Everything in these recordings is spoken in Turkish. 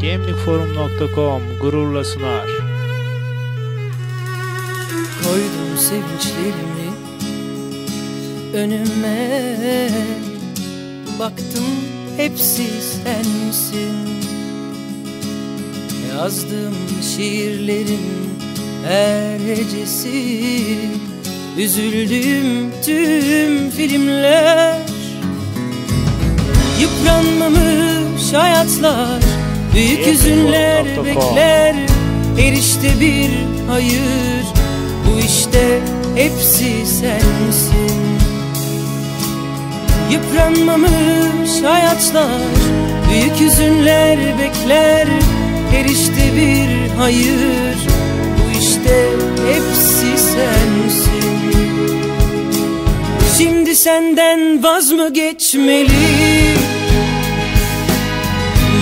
Gemlikforum.com gururla sunar. Koydum sevinçlerimi önüme. Baktım hepsi sensin. Yazdığım şiirlerin her hecesi. Üzüldüğüm tüm filmler. Yıpranmamış hayatlar Büyük forum.com. bekler. Her işte bir hayır. Bu işte hepsi sensin. Yıpranmamış hayatlar. Büyük hüzünler bekler. Her işte bir hayır. Bu işte hepsi sensin. Şimdi senden vaz mı geçmeli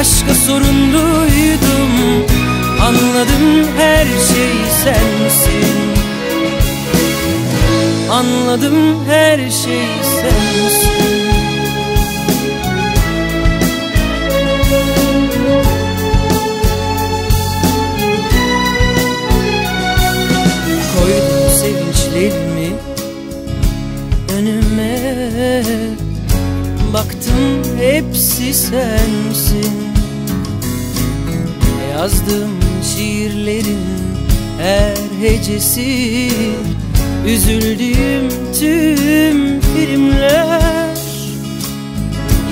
Aşka sorumluydum Anladım her şey sensin. Anladım her şey sensin. Koydum sevinçlerimi hepsi sensin. Yazdığım şiirlerin her hecesi. Üzüldüğüm tüm filmler.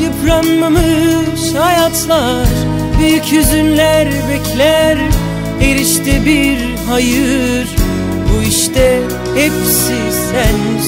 Yıpranmamış hayatlar Büyük hüzünler bekler. Her işte bir hayır. Bu işte hepsi sensin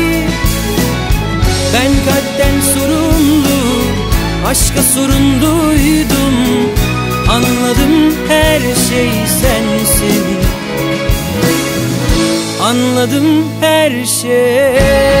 Aşka sorumluydum Anladım her şey sensin. Anladım her şey